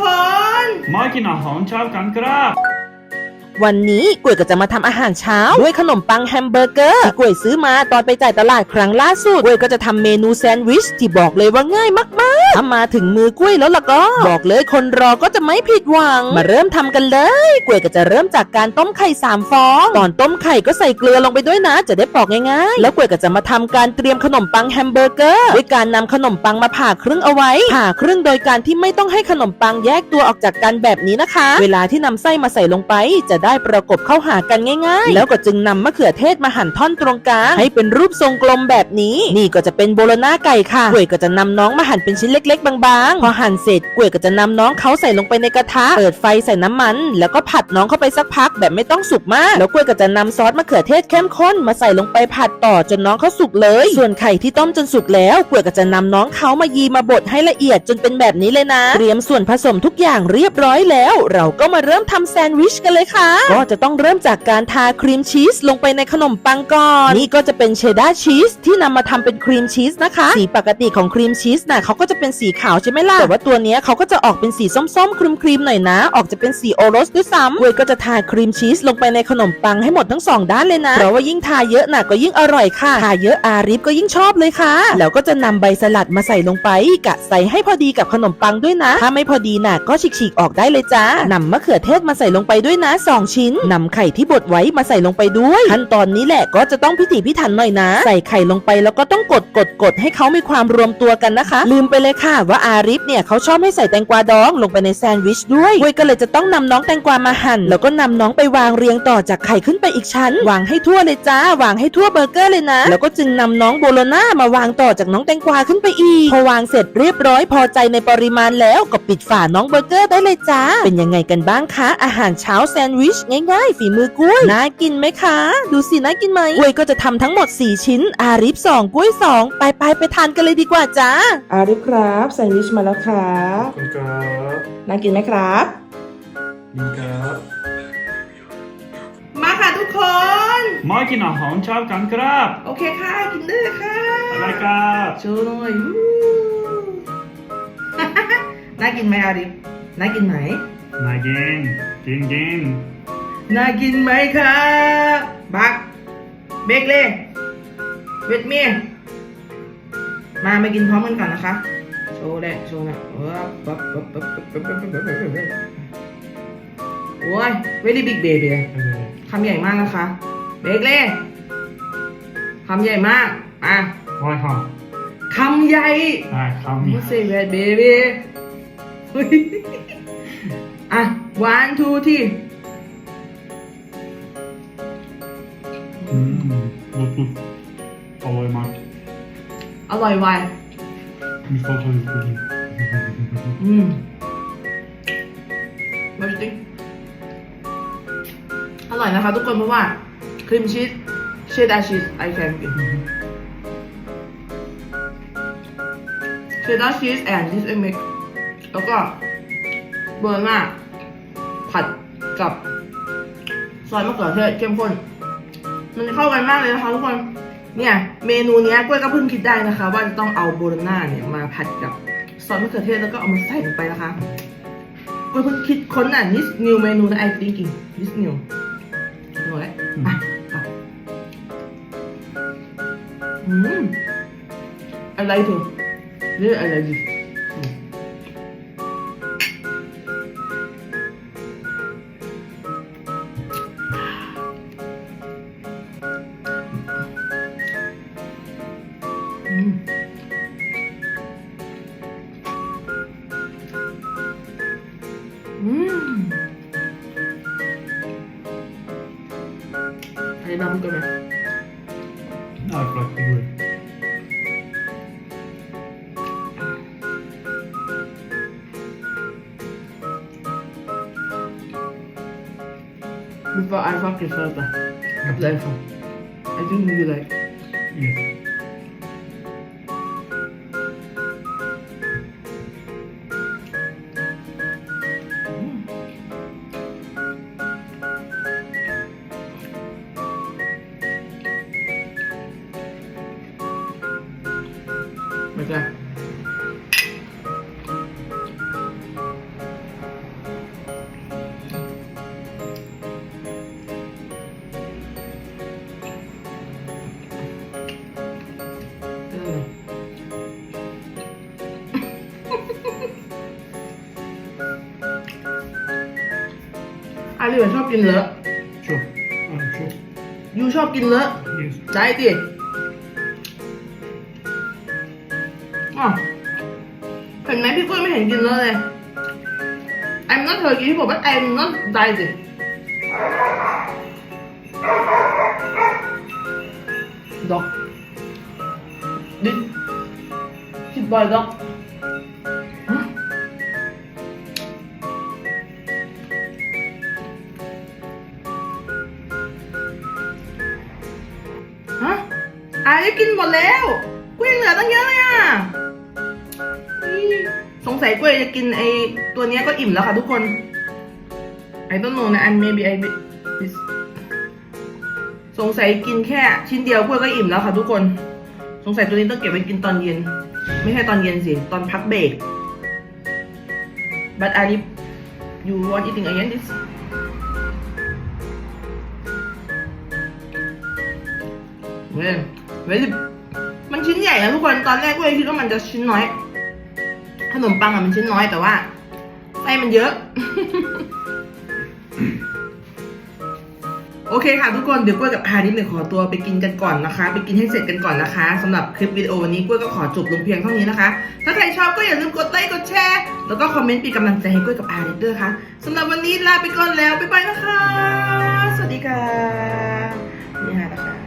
คน มากินอาหารเช้ากันครับ วันนี้กล้วยก็จะมาทำอาหารเช้า ด้วยขนมปังแฮมเบอร์เกอร์ที่กล้วยซื้อมาตอนไปจ่ายตลาดครั้งล่าสุดกล้วยก็จะทำเมนูแซนด์วิชที่บอกเลยว่าง่ายมากๆถ้ามาถึงมือกล้วยแล้วล่ะก็ บอกเลยคนรอก็จะไม่ผิดหวัง มาเริ่มทำกันเลยกล้วยก็จะเริ่มจากการต้มไข่สามฟองก่อนต้มไข่ก็ใส่เกลือลงไปด้วยนะ จะได้ปอกง่ายๆ แล้วกล้วยก็จะมาทำการเตรียมขนมปังแฮมเบอร์เกอร์ด้วยการนำขนมปังมาผ่าครึ่งเอาไว้ ผ่าครึ่งโดยการที่ไม่ต้องให้ขนมปังแยกตัวออกจากกันแบบนี้นะคะ เวลาที่นำไส้มาใส่ลงไปจะได้ประกบเข้าหากันง่ายๆ แล้วก็จึงนำมะเขือเทศมาหั่นท่อนตรงกลางให้เป็นรูปทรงกลมแบบนี้ นี่ก็จะเป็นโบโลนาไก่ค่ะกล้วยก็จะนำน้องมาหั่นเป็นชิ้นเล็ก ๆ บางๆ พอหั่นเสร็จกล้วยก็จะนำน้องเขาใส่ลงไปในกระทะ เปิดไฟใส่น้ำมัน แล้วก็ผัดน้องเข้าไปสักพักแบบไม่ต้องสุกมาก แล้วกล้วยก็จะนำซอสมะเขือเทศเข้มข้นมาใส่ลงไปผัดต่อจนน้องเขาสุกเลย ส่วนไข่ที่ต้มจนสุกแล้วกล้วยก็จะนำน้องเขามายีมาบดให้ละเอียดจนเป็นแบบนี้เลยนะ เตรียมส่วนผสมทุกอย่างเรียบร้อยแล้ว เราก็มาเริ่มทำแซนด์วิชกันเลยค่ะก็จะต้องเริ่มจากการทาครีมชีสลงไปในขนมปังก่อน นี่ก็จะเป็นเชดดาร์ชีสที่นำมาทำเป็นครีมชีสนะคะ สีปกติของครีมชีสน่ะเขาก็จะเป็นสีขาวใช่ไหมล่ะ แต่ว่าตัวเนี้ยเขาก็จะออกเป็นสีส้มๆครีมๆหน่อยนะ ออกจะเป็นสีโอรสด้วยซ้ำเวยก็จะทาครีมชีสลงไปในขนมปังให้หมดทั้งสองด้านเลยนะ เพราะว่ายิ่งทาเยอะน่ะก็ยิ่งอร่อยค่ะ ทาเยอะอาริฟก็ยิ่งชอบเลยค่ะ แล้วก็จะนำใบสลัดมาใส่ลงไป กะใส่ให้พอดีกับขนมปังด้วยนะ ถ้าไม่พอดีน่ะก็ฉีกๆออกได้เลยจ้านำมะเขือเทศมาใส่ลงไปด้วยนะสองชิ้นนำไข่ที่บดไว้มาใส่ลงไปด้วย ขั้นตอนนี้แหละก็จะต้องพิถีพิถันหน่อยนะ ใส่ไข่ลงไปแล้วก็ต้องกดกดกดให้เขามีความรวมตัวกันนะคะ ลืมไปเลยค่ะว่าอาริฟเนี่ยเขาชอบให้ใส่แตงกวาดองลงไปในแซนด์วิชด้วยเว้ยก็เลยจะต้องนำน้องแตงกวามาหั่น แล้วก็นำน้องไปวางเรียงต่อจากไข่ขึ้นไปอีกชั้น วางให้ทั่วเลยจ้าวางให้ทั่วเบอร์เกอร์เลยนะ แล้วก็จึงนำน้องโบโลน่ามาวางต่อจากน้องแตงกวาขึ้นไปอีกพอวางเสร็จเรียบร้อยพอใจในปริมาณแล้วก็ปิดฝาน้องเบอร์เกอร์ได้เลยจ้าเป็นยังไงกันบ้างคะอาหารเช้าแซนด์วิชง่ายๆ ฝีมือกล้วย น่ากินไหมคะ ดูสิน่ากินไหมกล้วยก็จะทำทั้งหมด 4 ชิ้น อาริฟ2กล้วย 2 ไปไปๆไปทานกันเลยดีกว่าจ้าอาริฟครับแซนด์วิชมาแล้วครับขอบคุณครับน่ากินไหมครับนี่ครับ มาค่ะทุกคน มากินอาหารเช้ากันครับ โอเคค่ะ กินได้เลยค่ะอะไรครับโชว์หน่อยวู้น่ากินไหมอาริฟน่ากินไหมนายกินกินกิน น่ากินไหมครับบักเบกเล่เวทเมียมามากินพร้อมกันก่อนนะคะ โชว์เลยโชว์นะโอ้ยเวลี่บิ๊กเบบี้คำใหญ่มากนะคะ เบกเล่คำใหญ่มากอะร้อยคำคำใหญ่อะคำใหญ่สิเวทเบบี้อะวันทูที่ รู้สึกอร่อยมากอร่อยไวมีข้าวทอดอยู่ดีอืมมาดิอร่อยนะคะทุกคนเพราะว่าครีมชีสเชดดาร์ชีสไอแคนกินเชดดาร์ชีสแอนด์ดิสเอมิกแล้วก็เบอร์มาผัดกับซอสมะเขือเทศเข้มข้น มันเข้ากันมากเลยนะคะทุกคนเนี่ยเมนูเนี้ยกล้วยก็เพิ่งคิดได้นะคะ ว่าจะต้องเอาโบโลน่าเนี่ยมาผัดกับซอสมะเขือเทศแล้วก็เอามาใส่ลงไปนะคะกล้วยเพิ่งคิดค้นอะ this new เมนูนะ I thinking this new หนูแหละอะอะอืมอะไรเถอะเรียกอะไรดิ này đâm cơ rồi Ai phải cười Before I fuck yourself, I think you like. Yeah. được chưa อาลีเป็นชอบกินเลอะชัวร์ยูชอบกินเลอะใช่สิ เห็นไหมพี่กุ้ยไม่เห็นกินเลอะเลย I'm not Turkey พี่บอกว่า I'm not dieting dog this this boy dog ฮะฮะอายได้กินหมดแล้วกุ้ยยังเหลือตั้งเยอะเลยอะอี้ สงสัยกุ้วยจะกินไอตัวนี้ก็อิ่มแล้วค่ะทุกคน I don't know นะ and maybe I สงสัยกินแค่ชิ้นเดียวกุ้วยก็อิ่มแล้วค่ะทุกคน สงสัยตัวนี้ต้องเก็บไว้กินตอนเย็น ไม่ใช่ตอนเย็นสิ ตอนพักเบรก but Arif you want eating again this เว้ยเว้ยมันชิ้นใหญ่นะทุกคน ตอนแรกก็เลยคิดว่ามันจะชิ้นน้อย ขนมปังอะมันชิ้นน้อยแต่ว่าไส้มันเยอะ โอเคค่ะทุกคนเดี๋ยวกล้วยกับอานิดหนึ่งขอตัวไปกินกันก่อนนะคะ ไปกินให้เสร็จกันก่อนนะคะสำหรับคลิปวิดีโอวันนี้กล้วยก็ขอจบลงเพียงเท่านี้นะคะ ถ้าใครชอบก็อย่าลืมกดไลค์กดแชร์แล้วก็คอมเมนต์เป็นกำลังใจให้กล้วยกับอานิดด้วยค่ะสำหรับวันนี้ลาไปก่อนแล้วบ๊ายบายนะคะ สวัสดีค่ะนี่ค่ะนะคะ